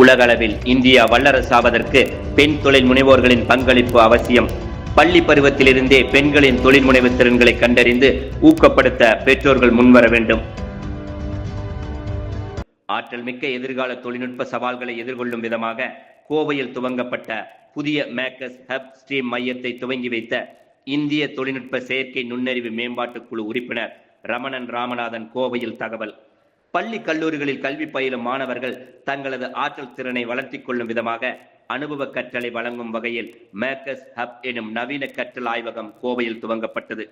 உலகளவில் இந்தியா வல்லரசாவதற்கு பெண் தொழில் முனைவோர்களின் பங்களிப்பு அவசியம். பள்ளி பருவத்திலிருந்தே பெண்களின் தொழில் முனைவு திறன்களை கண்டறிந்து ஊக்கப்படுத்த பெற்றோர்கள் முன்வர வேண்டும். ஆற்றல் மிக்க எதிர்கால தொழில்நுட்ப சவால்களை எதிர்கொள்ளும் விதமாக கோவையில் துவங்கப்பட்ட புதிய மேக்கஸ் ஹப் ஸ்ட்ரீம் மையத்தை துவங்கி வைத்த இந்திய தொழில்நுட்ப செயற்கை நுண்ணறிவு மேம்பாட்டுக் குழு உறுப்பினர் ரமணன் ராமநாதன் கோவையில் தகவல். பள்ளி கல்லூரிகளில் கல்வி பயிலும் மாணவர்கள் தங்களது ஆற்றல் திறனை வளர்த்திக் கொள்ளும் விதமாக அனுபவ கற்றலை வழங்கும் வகையில் மேக்கஸ் ஹப் எனும் நவீன கற்றல் ஆய்வகம் கோவையில் துவங்கப்பட்டது.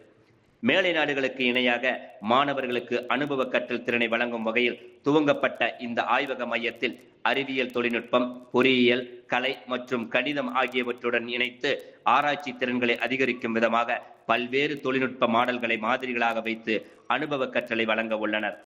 மேலை நாடுகளுக்கு இணையாக மாணவர்களுக்கு அனுபவ கற்றல் திறனை வழங்கும் வகையில் துவங்கப்பட்ட இந்த ஆய்வக மையத்தில் அறிவியல் தொழில்நுட்பம் பொறியியல் கலை மற்றும் கணிதம் ஆகியவற்றுடன் இணைத்து ஆராய்ச்சி திறன்களை அதிகரிக்கும் விதமாக பல்வேறு தொழில்நுட்ப மாடல்களை மாதிரிகளாக வைத்து அனுபவ கற்றலை வழங்க உள்ளனர்.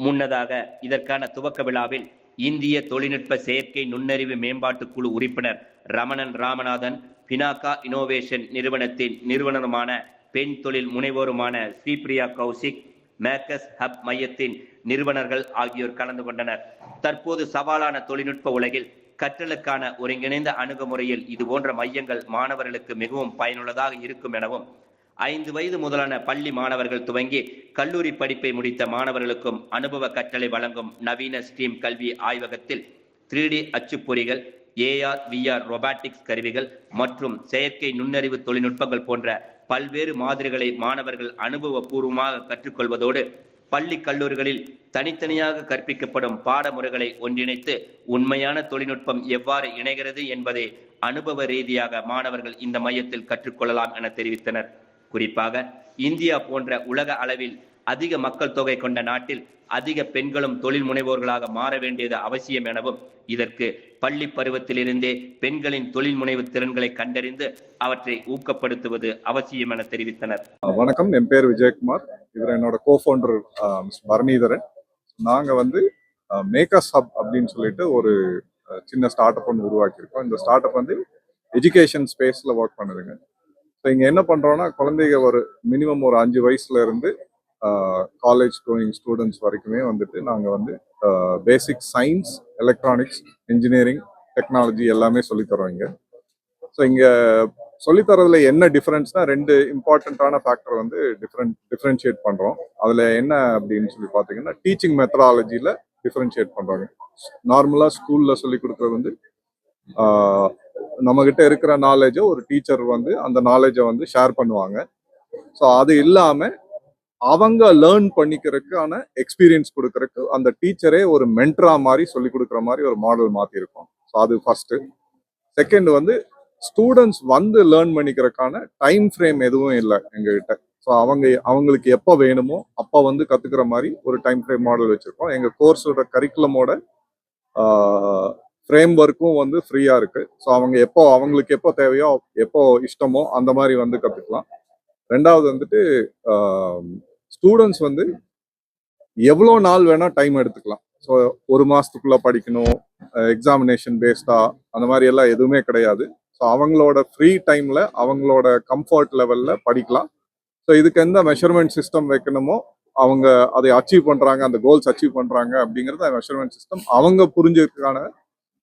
முன்னதாக இதற்கான துவக்க விழாவில் இந்திய தொழில்நுட்ப செயற்கை நுண்ணறிவு மேம்பாட்டு குழு உறுப்பினர் ரமணன் ராமநாதன் பினாக்கா இனோவேஷன் நிறுவனத்தின் நிறுவனருமான பெண் தொழில் முனைவோருமான ஸ்ரீபிரியா கௌசிக் மேக்கஸ் ஹப் மையத்தின் நிறுவனர்கள் ஆகியோர் கலந்து கொண்டனர். தற்போது சவாலான தொழில்நுட்ப உலகில் கற்றலுக்கான ஒருங்கிணைந்த அணுகுமுறையில் இது போன்ற மையங்கள் மாணவர்களுக்கு மிகவும் பயனுள்ளதாக இருக்கும் எனவும் ஐந்து வயது முதலான பள்ளி மாணவர்கள் துவங்கி கல்லூரி படிப்பை முடித்த மாணவர்களுக்கும் அனுபவ கற்றலை வழங்கும் நவீன ஸ்ட்ரீம் கல்வி ஆய்வகத்தில் த்ரீ டி அச்சுப்பொறிகள் ஏஆர் விஆர் ரொபாட்டிக்ஸ் கருவிகள் மற்றும் செயற்கை நுண்ணறிவு தொழில்நுட்பங்கள் போன்ற பல்வேறு மாதிரிகளை மாணவர்கள் அனுபவபூர்வமாக கற்றுக்கொள்வதோடு பள்ளி கல்லூரிகளில் தனித்தனியாக கற்பிக்கப்படும் பாடமுறைகளை ஒன்றிணைத்து உண்மையான தொழில்நுட்பம் எவ்வாறு இணைகிறது என்பதை அனுபவ ரீதியாக மாணவர்கள் இந்த மையத்தில் கற்றுக்கொள்ளலாம் என தெரிவித்தனர். குறிப்பாக இந்தியா போன்ற உலக அளவில் அதிக மக்கள் தொகை கொண்ட நாட்டில் அதிக பெண்களும் தொழில் முனைவோர்களாக மாற வேண்டியது அவசியம் எனவும் இதற்கு பள்ளி பருவத்திலிருந்தே பெண்களின் தொழில் முனைவு திறன்களை கண்டறிந்து அவற்றை ஊக்கப்படுத்துவது அவசியம் என தெரிவித்தனர். வணக்கம். என் பேர் விஜயகுமார். இவர் என்னோட கோஃபவுண்டர் பரணிதரன் நாங்கள் வந்து மேக்கர்ஸ் ஹப் அப்படின்னு சொல்லிட்டு ஒரு சின்ன ஸ்டார்ட் அப் ஒன்று உருவாக்கியிருக்கோம். இந்த ஸ்டார்ட் அப் வந்து எஜுகேஷன் ஸ்பேஸில் ஒர்க் பண்ணுதுங்க. ஸோ இங்கே என்ன பண்ணுறோன்னா குழந்தைங்க ஒரு மினிமம் ஒரு அஞ்சு வயசுல இருந்து காலேஜ் கோயிங் ஸ்டூடெண்ட்ஸ் வரைக்குமே வந்துட்டு நாங்கள் வந்து basic science electronics engineering technology எல்லாமே சொல்லித்தரோம் இங்கே. ஸோ இங்கே சொல்லித்தரதுல என்ன டிஃப்ரென்ஸ்னால் ரெண்டு இம்பார்ட்டண்ட்டான ஃபேக்டர் வந்து டிஃப்ரெண்ட் டிஃப்ரென்ஷியேட் பண்ணுறோம் அதில் என்ன அப்படின்னு சொல்லி பார்த்தீங்கன்னா டீச்சிங் மெத்தடாலஜியில் டிஃப்ரென்ஷியேட் பண்ணுறாங்க நார்மலாக ஸ்கூலில் சொல்லி கொடுக்குறது வந்து நம்மகிட்ட இருக்கிற நாலேஜை ஒரு டீச்சர் வந்து அந்த நாலேஜை வந்து ஷேர் பண்ணுவாங்க. ஸோ அது இல்லாமல் அவங்க லேர்ன் பண்ணிக்கிறதுக்கான எக்ஸ்பீரியன்ஸ் கொடுக்கறக்கு அந்த டீச்சரே ஒரு மென்ட்ரா மாதிரி சொல்லி கொடுக்குற மாதிரி ஒரு மாடல் மாற்றிருக்கோம் ஸோ அது ஃபஸ்ட்டு செகண்ட் வந்து ஸ்டூடெண்ட்ஸ் வந்து லேர்ன் பண்ணிக்கிறதுக்கான டைம் ஃப்ரேம் எதுவும் இல்லை எங்ககிட்ட. ஸோ அவங்க அவங்களுக்கு எப்போ வேணுமோ அப்போ வந்து கற்றுக்கிற மாதிரி ஒரு டைம் ஃப்ரேம் மாடல் வச்சுருக்கோம். எங்கள் கோர்ஸோட கரிக்குலமோட ஃப்ரேம் ஒர்க்கும் வந்து ஃப்ரீயாக இருக்குது ஸோ அவங்க எப்போ அவங்களுக்கு எப்போ தேவையோ எப்போ இஷ்டமோ அந்த மாதிரி வந்து கற்றுக்கலாம் ரெண்டாவது வந்துட்டு ஸ்டூடெண்ட்ஸ் வந்து எவ்வளோ நாள் வேணால் டைம் எடுத்துக்கலாம். ஸோ ஒரு மாதத்துக்குள்ளே படிக்கணும் எக்ஸாமினேஷன் பேஸ்டா அந்த மாதிரி எல்லாம் எதுவுமே கிடையாது. ஸோ அவங்களோட ஃப்ரீ டைமில் அவங்களோட கம்ஃபர்ட் லெவலில் படிக்கலாம். ஸோ இதுக்கு எந்த மெஷர்மெண்ட் சிஸ்டம் வைக்கணுமோ அவங்க அதை அச்சீவ் பண்ணுறாங்க அந்த கோல்ஸ் அச்சீவ் பண்ணுறாங்க அப்படிங்கிறத மெஷர்மெண்ட் சிஸ்டம் அவங்க புரிஞ்சதுக்கான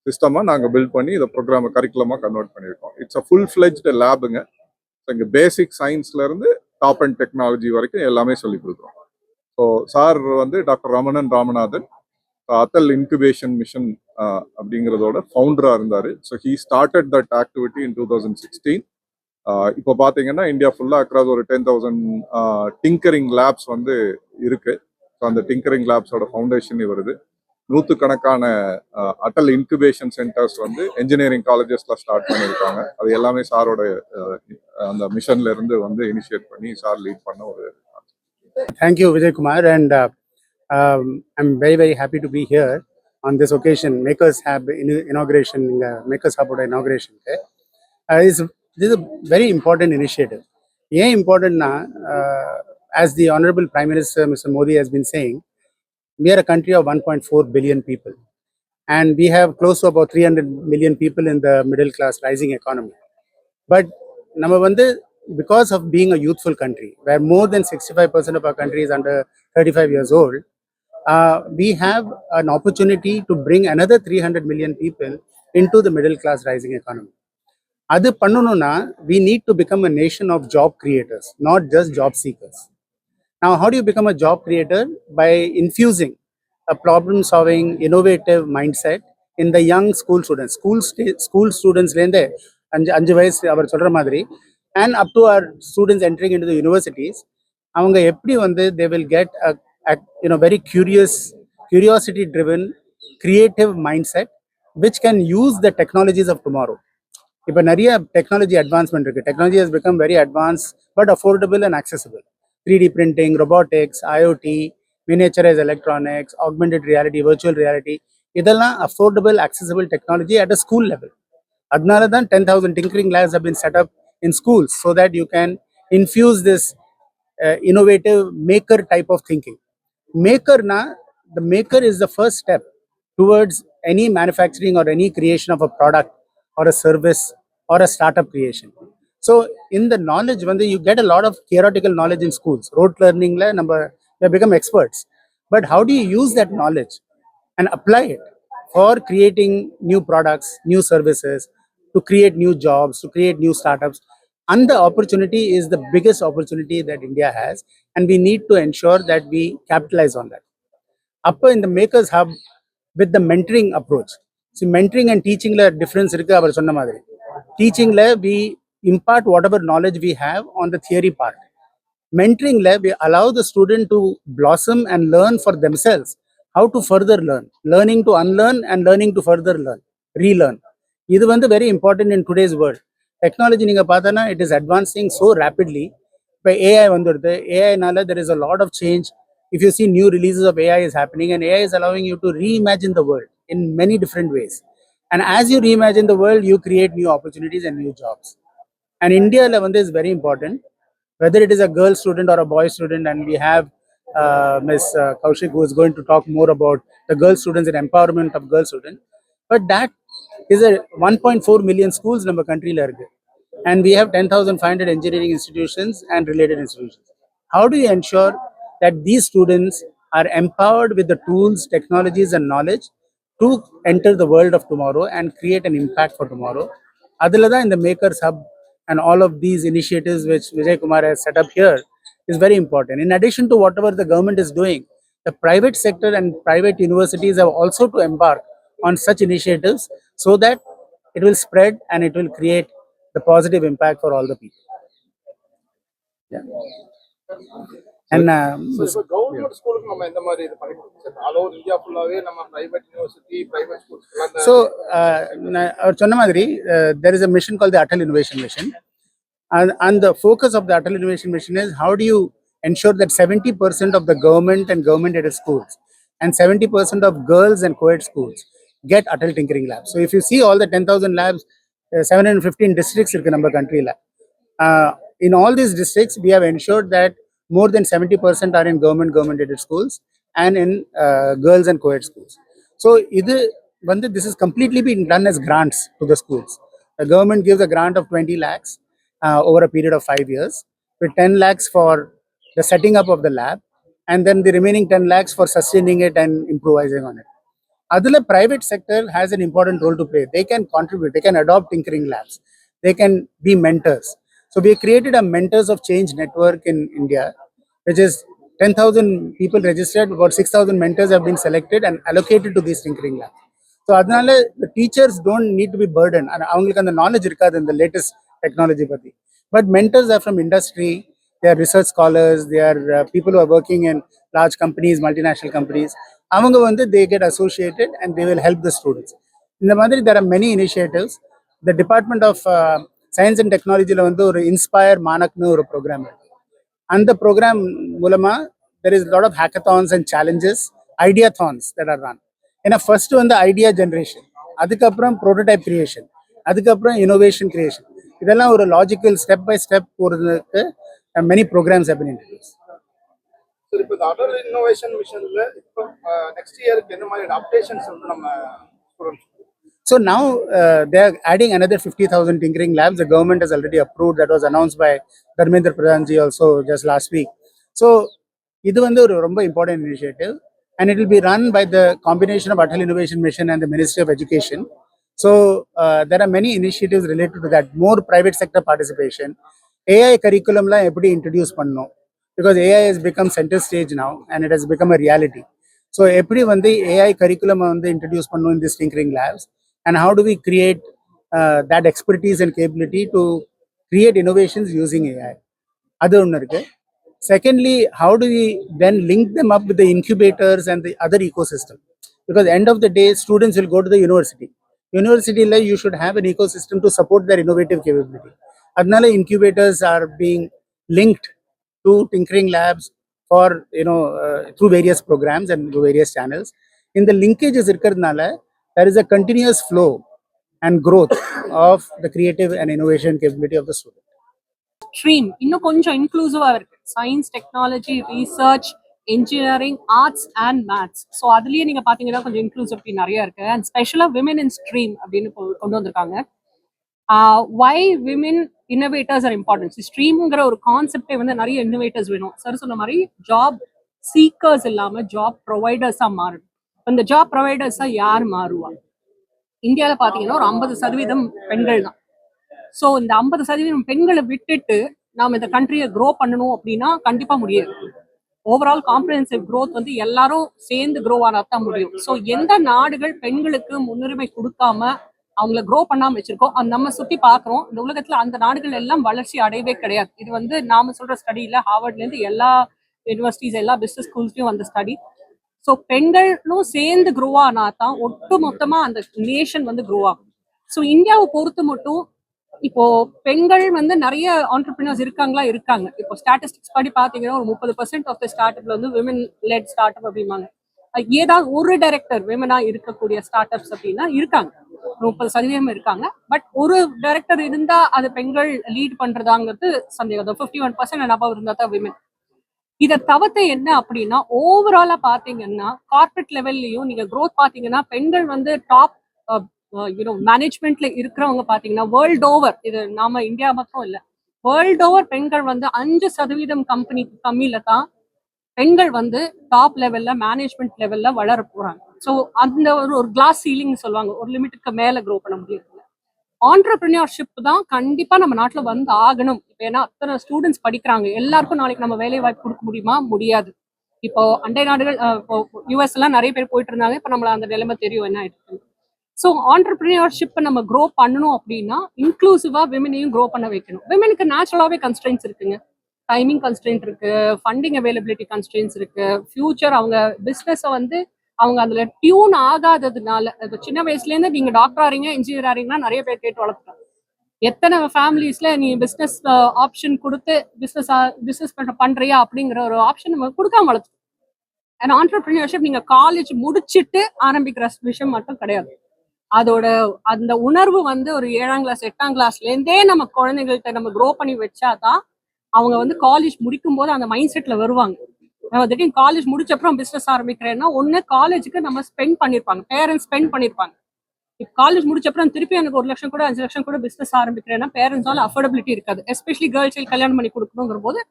சிஸ்டமாக நாங்கள் பில்ட் பண்ணி இதை ப்ரோக்ராமை கரிக்குலமாக கன்வெர்ட் பண்ணியிருக்கோம். இட்ஸ் அ ஃபுல் ஃப்ளெஜ்டு லேபுங்க ஸோ இங்கே பேசிக் சயின்ஸ்லேருந்து டாப் அண்ட் டெக்னாலஜி வரைக்கும் எல்லாமே சொல்லி கொடுக்குறோம். ஸோ சார் வந்து doctor Ramanan Ramanathan. Atal incubation mission அப்படிங்கிறதோட ஃபவுண்டராக இருந்தார். So he started that activity in two thousand sixteen இப்போ பார்த்தீங்கன்னா இந்தியா ஃபுல்லாக அக்ராஸ் ஒரு டென் தௌசண்ட் டிங்கரிங் லேப்ஸ் வந்து இருக்கு. ஸோ அந்த டிங்கரிங் லேப்ஸோட ஃபவுண்டேஷன் வருது. நூற்றுக்கணக்கான அட்டல் இன்குபேஷன் சென்டர்ஸ் வந்து என்ஜினியரிங் காலேஜஸ்ல ஸ்டார்ட் பண்ணியிருக்காங்க அது எல்லாமே சாரோட அந்த மிஷன்ல இருந்து வந்து இனிஷியேட் பண்ணி சார் லீட் பண்ண ஒரு thank you Vijayakumar and I'm very very happy to be here on this occasion makers hub inauguration இங்கே மேக்கர்ஸ் ஹேப்போட இனாகிரேஷனுக்கு இஸ் இது வெரி இம்பார்ட்டன்ட் இனிஷியேட்டிவ் ஏன் இம்பார்ட்டன்ட்னா as the honourable prime minister mister Modi has been saying we are a country of 1.4 billion people and we have close to about 300 million people in the middle class rising economy but நம்ம வந்து because of being a youthful country where more than 65% of our country is under 35 years old uh, we have an opportunity to bring another 300 million people into the middle class rising economy. அது பண்ணணும்னா we need to become a nation of job creators, not just job seekers. Now, how do you become a job creator? By infusing a problem solving, innovative mindset in the young school students. School, sta- school students, லேருந்து அஞ்சு அஞ்சு வயசு அவர் சொல்ற மாதிரி and up to our students entering into the universities, அவங்க எப்படி வந்து they will get a, a you know very curious, curiosity driven, creative mindset which can use the technologies of tomorrow. இப்போ நிறைய டெக்னாலஜி அட்வான்ஸ்மெண்ட் இருக்கு technology has become very advance but affordable and accessible. 3D printing, robotics, IoT, miniaturized electronics, augmented reality, virtual reality இதெல்லாம் affordable, accessible technology at a school level. அதனால தான் ten thousand tinkering labs have been set up in schools so that you can infuse this uh, innovative maker type of thinking. Maker na, the maker is the first step towards any manufacturing or any creation of a product or a service or a startup creation. So in the knowledge, when you get a lot of theoretical knowledge in schools, rote learning, la number we become experts. But how do you use that knowledge and apply it for creating new products, new services, to create new jobs, to create new startups? And the opportunity is the biggest opportunity that India has, and we need to ensure that we capitalize on that. Upper in the Makers Hub with the mentoring approach. See, mentoring and teaching la difference இருக்கு அவர் சொன்ன மாதிரி டீச்சிங்ல we impart whatever knowledge we have on the theory part mentoring la we allow the student to blossom and learn for themselves how to further learn learning to unlearn and learning to further learn relearn இது வந்து very important in today's world technology நீங்க பார்த்தனா it is advancing so rapidly இப்போ AI வந்துடுது ஏஐனால there is a lot of change if you see new releases of AI is happening and AI is allowing you to reimagine the world in many different ways and as you reimagine the world you create new opportunities and new jobs and India level is very important whether it is a girl student or a boy student, and we have uh, Ms. Uh, Kaushik who is going to talk more about the girl students and empowerment of girl students. But that is a 1.4 million schools number country, and we have 10,500 engineering institutions and related institutions. How do you ensure that these students are empowered with the tools, technologies, and knowledge to enter the world of tomorrow and create an impact for tomorrow? Adilada in the Makers Hub and all of these initiatives which Vijay Kumar has set up here is very important. In addition to whatever the government is doing, the private sector and private universities have also to embark on such initiatives so that it will spread and it will create the positive impact for all the people. Yeah. And um, இப்போ government ஸ்கூலுக்கு நம்ம எந்த மாதிரி இது பண்ணி கொடுக்கணும் sir all over India ஃபுல்லாவே நம்ம private university private schools So, uh, na- அவர் சொன்ன மாதிரி uh, there is a mission called the Atal Innovation Mission. And, and the focus of the Atal Innovation Mission is how do you ensure that 70% of the government and government aided schools and 70% of girls and co-ed schools get Atal Tinkering Labs. So if you see all the 10,000 labs, uh, 715 districts in our country. Uh, in all these districts, we have ensured that more than 70% are in government government aided schools and in uh, girls and co-ed schools. So this is completely being done as grants to the schools. The government gives a grant of 20 lakhs uh, over a period of 5 years with 10 lakhs for the setting up of the lab and then the remaining 10 lakhs for sustaining it and improvising on it. adula private sector has an important role to play. They can contribute they can adopt tinkering labs. They can be mentors. So we created a mentors of change network in india. Which is 10,000 people registered, about 6,000 mentors have been selected and allocated to these tinkering labs. So அதனால the teachers don't need to be burdened and அவங்களுக்கு அந்த knowledge இருக்காது இந்த latest technology பத்தி but mentors are from industry they are research scholars they are uh, people who are working in large companies multinational companies அவங்க வந்து they get associated and they will help the students இந்த மாதிரி there are many initiatives the department of uh, science and technology ல வந்து ஒரு inspire மானக்னு ஒரு program அந்த programme மூலமா there is lot of hackathons and challenges ideathons that are run ஏன்னா first வந்து ஐடியா ஜென்ரேஷன் அதுக்கப்புறம் ப்ரோட்டோடைப் கிரியேஷன் அதுக்கப்புறம் இனோவேஷன் கிரியேஷன் இதெல்லாம் ஒரு லாஜிக்கல் ஸ்டெப் பை ஸ்டெப் போகிறதுக்கு many programmes have been introduce sir இப்போ இந்த அடல் இன்னோவேஷன் மிஷனில் இப்போ நெக்ஸ்ட் இயருக்கு என்ன மாதிரி அப்டேஷன்ஸ் வந்து நம்ம students So now uh, they are adding another 50,000 tinkering labs. The government has already approved. That was announced by Dharmendra Pradhan ji also just last week. So இது வந்து ஒரு ரொம்ப important initiative and it will be run by the combination of Atal Innovation Mission and the Ministry of Education. So uh, there are many initiatives related to that. More private sector participation. AI curriculumலாம் எப்படி introduce பண்ணணும் because AI has become center stage now and it has become a reality. So எப்படி வந்து AI curriculum வந்து introduce பண்ணணும் in these tinkering labs and how do we create uh, that expertise and capability to create innovations using AI? அது ஒன்று இருக்கு secondly how do we then link them up with the incubators and the other ecosystem because end of the day students will go to the university university like you should have an ecosystem to support their innovative capability adnala incubators are being linked to tinkering labs for you know uh, through various programs and through various channels in the linkages இருக்கிறதுனால there is a continuous flow and growth of the creative and innovation capability of the student. STREAM இன்னும் கொஞ்சம் இன்க்ளூசிவா இருக்கு. Science technology research engineering arts and maths so அதுலயே நீங்க பாத்தீங்கன்னா கொஞ்சம் inclusivity நிறைய இருக்கு. அண்ட் ஸ்பெஷலா விமன் இன் ஸ்ட்ரீம் அப்படின்னு கொண்டு வந்திருக்காங்க. Why women innovators are importance ஸ்ட்ரீம்ங்கிற ஒரு கான்செப்டே வந்து நிறைய இன்னோவேட்டர்ஸ் வேணும். சார் சொன்ன மாதிரி ஜாப் சீக்கர்ஸ் இல்லாம ஜாப் ப்ரொவைடர்ஸா மாறணும். இப்ப இந்த ஜாப் ப்ரொவைடர்ஸா யார் மாறுவா? இந்தியாவில் பார்த்தீங்கன்னா ஒரு ஐம்பது சதவீதம் பெண்கள் தான். ஸோ இந்த ஐம்பது சதவீதம் பெண்களை விட்டுட்டு நாம் இந்த கண்ட்ரியை க்ரோ பண்ணணும் அப்படின்னா கண்டிப்பா முடியாது. ஓவரால் காம்ப்ரஹென்சிவ் க்ரோத் வந்து எல்லாரும் சேர்ந்து க்ரோ ஆனா தான் முடியும். ஸோ எந்த நாடுகள் பெண்களுக்கு முன்னுரிமை கொடுக்காம அவங்கள க்ரோ பண்ணாம வச்சிருக்கோம் அது நம்ம சுத்தி பார்க்குறோம் இந்த உலகத்துல அந்த நாடுகள் எல்லாம் வளர்ச்சி அடையவே கிடையாது. இது வந்து நாம சொல்ற ஸ்டடியில ஹார்வர்ட்ல இருந்து எல்லா யூனிவர்சிட்டிஸ் எல்லா பிசினஸ் ஸ்கூல்ஸ்லயும் வந்த ஸ்டடி ஸோ பெண்களும் சேர்ந்து க்ரோ ஆனா தான் ஒட்டு மொத்தமா அந்த நேஷன் வந்து க்ரோ ஆகும். ஸோ இந்தியாவை பொறுத்து மட்டும் இப்போ பெண்கள் வந்து நிறைய ஆண்டர்பிரினர்ஸ் இருக்காங்களா? இருக்காங்க. இப்போ ஸ்டாட்டிஸ்டிக்ஸ் படி பாத்தீங்கன்னா ஒரு முப்பது பர்சன்ட் ஆஃப் த ஸ்டார்ட் அப்ல வந்து விமன் லெட் ஸ்டார்ட் அப் அப்படிம்பாங்க ஏதாவது ஒரு டைரக்டர் விமனா இருக்கக்கூடிய ஸ்டார்ட் அப்ஸ் அப்படின்னா இருக்காங்க. முப்பது சதவீதம் இருக்காங்க. பட் ஒரு டைரக்டர் இருந்தா அது பெண்கள் லீட் பண்றதாங்கிறது சந்தேகம். Fifty one percent and above இருந்தா தான் விமன் இதை தவிர்த்து என்ன அப்படின்னா ஓவராலா பாத்தீங்கன்னா கார்பரேட் லெவல்லையும் நீங்க க்ரோத் பாத்தீங்கன்னா பெண்கள் வந்து டாப் யூனோ மேனேஜ்மெண்ட்ல இருக்கிறவங்க பாத்தீங்கன்னா வேர்ல்ட் ஓவர் இது நாம இந்தியா மட்டும் இல்ல. வேர்ல்ட் ஓவர் பெண்கள் வந்து அஞ்சு சதவீதம் கம்பெனி கம்மியில தான் பெண்கள் வந்து டாப் லெவல்ல மேனேஜ்மெண்ட் லெவல்ல வளர போறாங்க. ஸோ அந்த ஒரு ஒரு கிளாஸ் சீலிங் சொல்லுவாங்க. ஒரு லிமிட்டுக்கு மேல க்ரோ பண்ண முடியும். ஆண்டர்பிரினியர்ஷிப் தான் கண்டிப்பா நம்ம நாட்டுல வந்து ஆகணும். இப்போ ஏன்னா அத்தனை ஸ்டூடெண்ட்ஸ் படிக்கிறாங்க. எல்லாருக்கும் நாளைக்கு நம்ம வேலை வாய்ப்பு கொடுக்க முடியுமா? முடியாது. இப்போ அண்டை நாடுகள் இப்போ யூஎஸ் எல்லாம் நிறைய பேர் போயிட்டு இருந்தாங்க. இப்போ நம்மள அந்த நிலைமை தெரியும் என்ன ஆயிடுச்சு ஸோ ஆண்டர்பிரினியர்ஷிப்பை நம்ம க்ரோ பண்ணணும் அப்படின்னா இன்க்ளூசிவா விமனையும் க்ரோ பண்ண வைக்கணும். விமனுக்கு நேச்சுரலாவே கன்ஸ்ட்ரெயின்ஸ் இருக்குங்க. டைமிங் கன்ஸ்ட்ரெயின்ட் இருக்கு ஃபண்டிங் அவைலபிலிட்டி கன்ஸ்ட்ரெயின்ஸ் இருக்கு. ஃபியூச்சர் அவங்க பிஸ்னஸை வந்து அவங்க அதுல டியூன் ஆகாததுனால இப்போ சின்ன வயசுல இருந்து நீங்க டாக்டர் ஆறீங்க இன்ஜினியர் ஆறீங்கன்னா நிறைய பேர் கேட்டு வளர்த்துறாங்க எத்தனை ஃபேமிலிஸ்ல நீ பிசினஸ் ஆப்ஷன் கொடுத்து பிசினஸ் பிசினஸ் பண்றியா அப்படிங்கிற ஒரு ஆப்ஷன் நம்ம கொடுக்காம வளர்த்து அண்ட் ஆண்டர்பிரினியர்ஷிப் நீங்க காலேஜ் முடிச்சிட்டு ஆரம்பிக்கிற விஷயம் மட்டும் கிடையாது. அதோட அந்த உணர்வு வந்து ஒரு ஏழாம் கிளாஸ் எட்டாம் கிளாஸ்ல இருந்தே நம்ம குழந்தைகள்கிட்ட நம்ம க்ரோ பண்ணி வச்சாதான் அவங்க வந்து காலேஜ் முடிக்கும் போது அந்த மைண்ட் செட்ல வருவாங்க. நம்ம காலேஜ் முடிச்ச அப்புறம் பிசினஸ் ஆரம்பிக்கிறேன்னா ஒன்னு காலேஜுக்கு நம்ம ஸ்பெண்ட் பண்ணிருப்பாங்க. பேரண்ட்ஸ் ஸ்பெண்ட் பண்ணிருப்பாங்க. இப்போ காலேஜ் முடிச்ச அப்புறம் திருப்பி எனக்கு ஒரு லட்சம் கூட அஞ்சு லட்சம் கூட பிசினஸ் ஆரம்பிக்கிறேன்னா பேரண்ட்ஸால அஃபோர்டபிலிட்டி இருக்காது. எஸ்பெஷலி கேர்ள்ஸ் கல்யாணம் பண்ணி கொடுக்கணுங்கிற போது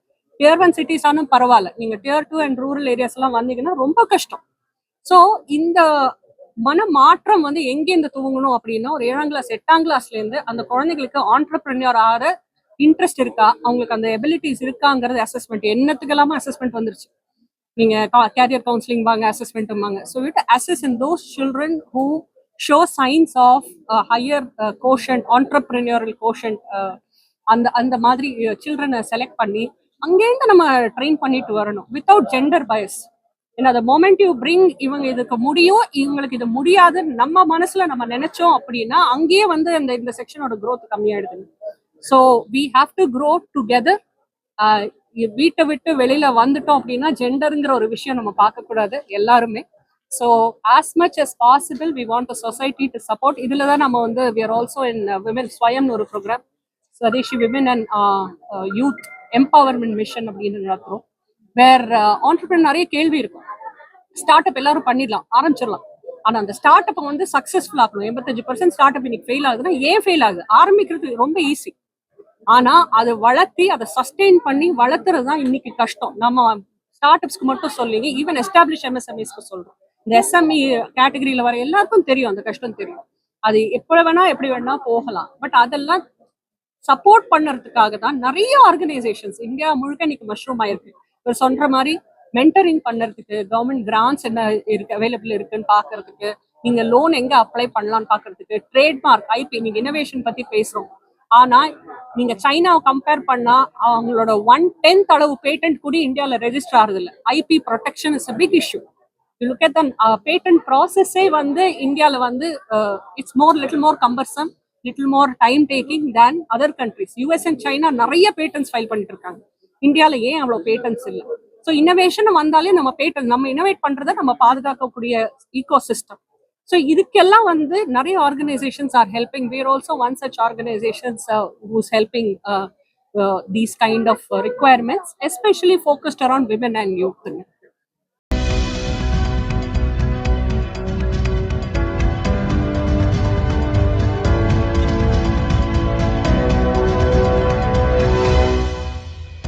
டியர் ஒன் சிட்டிஸ் ஆனும் பரவாயில்ல. நீங்க tier two and rural areas எல்லாம் வந்தீங்கன்னா ரொம்ப கஷ்டம். ஸோ இந்த மன மாற்றம் வந்து எங்கேருந்து துவங்கணும் அப்படின்னா ஒரு ஏழாம் கிளாஸ் எட்டாம் கிளாஸ்ல இருந்து அந்த குழந்தைகளுக்கு ஆண்டர்பிரினியர் ஆகிற இன்ட்ரெஸ்ட் இருக்கா? அவங்களுக்கு அந்த எபிலிட்டிஸ் இருக்காங்கிறது அசஸ்மெண்ட் என்னத்துக்கெல்லாம அசஸ்மெண்ட் வந்துருச்சு. நீங்க கேரியர் கவுன்சிலிங் வாங்க அசஸ்மெண்ட் வாங்க. So we'd assess in those children who show signs of higher quotient entrepreneurial quotient அந்த அந்த மாதிரி uh, சில்ட்ரனை செலக்ட் பண்ணி அங்கேருந்து நம்ம ட்ரெயின் பண்ணிட்டு வரணும். வித்தவுட் ஜெண்டர் பயஸ் ஏன்னா அந்த மொமெண்ட் யூ பிரிங் இவங்க இதுக்கு முடியும் இவங்களுக்கு இது முடியாது நம்ம மனசுல நம்ம நினைச்சோம் அப்படின்னா அங்கேயே வந்து அந்த இந்த செக்ஷனோட growth கம்மியாயிடுது so we have to grow together வீட்டை விட்டு வெளியில வந்துட்டோம் அப்படின்னா ஜெண்டருங்கிற ஒரு விஷயம் நம்ம பார்க்கக்கூடாது எல்லாருமே. So as much as possible we want society to support இதில் தான் நம்ம வந்து we are also in women ஸ்வயம்னு ஒரு programme Swadeshi women and youth empowerment mission அப்படின்னு நடத்துகிறோம் வேர் ஆண்டர்பிரினர் நிறைய கேள்வி இருக்கும். ஸ்டார்ட் அப் எல்லாரும் பண்ணிடலாம் ஆரம்பிச்சிடலாம். ஆனா அந்த ஸ்டார்ட் அப்பை வந்து சக்ஸஸ்ஃபுல் ஆகணும் எண்பத்தஞ்சு பர்சன்ட் ஸ்டார்ட் அப் இன்னைக்கு ஃபெயில் ஆகுதுன்னா ஏன் ஃபெயில் ஆகுது? ஆரம்பிக்கிறது ரொம்ப ஈஸி ஆனா அதை வளர்த்தி அதை சஸ்டெயின் பண்ணி வளர்த்துறது தான் இன்னைக்கு கஷ்டம். நம்ம ஸ்டார்ட் அப்ஸ்க்கு மட்டும் சொல்லிங்க ஈவன் எஸ்டாப்ளிஷ் எம்எஸ்எம்இஸ்க்கு சொல்றோம். இந்த எஸ்எம்இ கேட்டகரியில வர எல்லாருக்கும் தெரியும் அந்த கஷ்டம் தெரியும். அது எப்போ வேணா எப்படி வேணா போகலாம். பட் அதெல்லாம் சப்போர்ட் பண்ணுறதுக்காக தான் நிறைய ஆர்கனைசேஷன்ஸ் இந்தியா முழுக்க இன்னைக்கு மஷ்ரூம் ஆயிருக்கு. இவர் சொல்ற மாதிரி மென்டரிங் பண்ணுறதுக்கு கவர்மெண்ட் கிராண்ட்ஸ் என்ன இருக்கு அவைலபிள் இருக்குன்னு பாக்குறதுக்கு நீங்க லோன் எங்க அப்ளை பண்ணலாம்னு பாக்குறதுக்கு ட்ரேட்மார்க் ஐபி நீங்க இனோவேஷன் பத்தி பேசுறோம். ஆனா நீங்க சைனாவை கம்பேர் பண்ணா அவங்களோட ஒன் டென்த் அளவு பேட்டன்ட் கூட இந்தியால ரெஜிஸ்டர் ஆகுது இல்ல IP protection is big issue look at the patent ப்ராசஸே வந்து இந்தியால வந்து it's more little more cumbersome little more time taking than other countries US and China நிறைய பேட்டன்ஸ் ஃபைல் பண்ணிட்டு இருக்காங்க. இந்தியாவில் ஏன் அவ்வளோ பேட்டன்ஸ் இல்லை? ஸோ இன்னோவேஷன் வந்தாலே நம்ம பேட்டன் நம்ம இன்னோவேட் பண்றதை நம்ம பாதுகாக்கக்கூடிய ஈகோ சிஸ்டம் ஸோ இதுக்கெல்லாம் வந்து நிறைய organisations are helping we're also one such organisations who's helping these kind of requirements especially focused around women and யூத்துங்க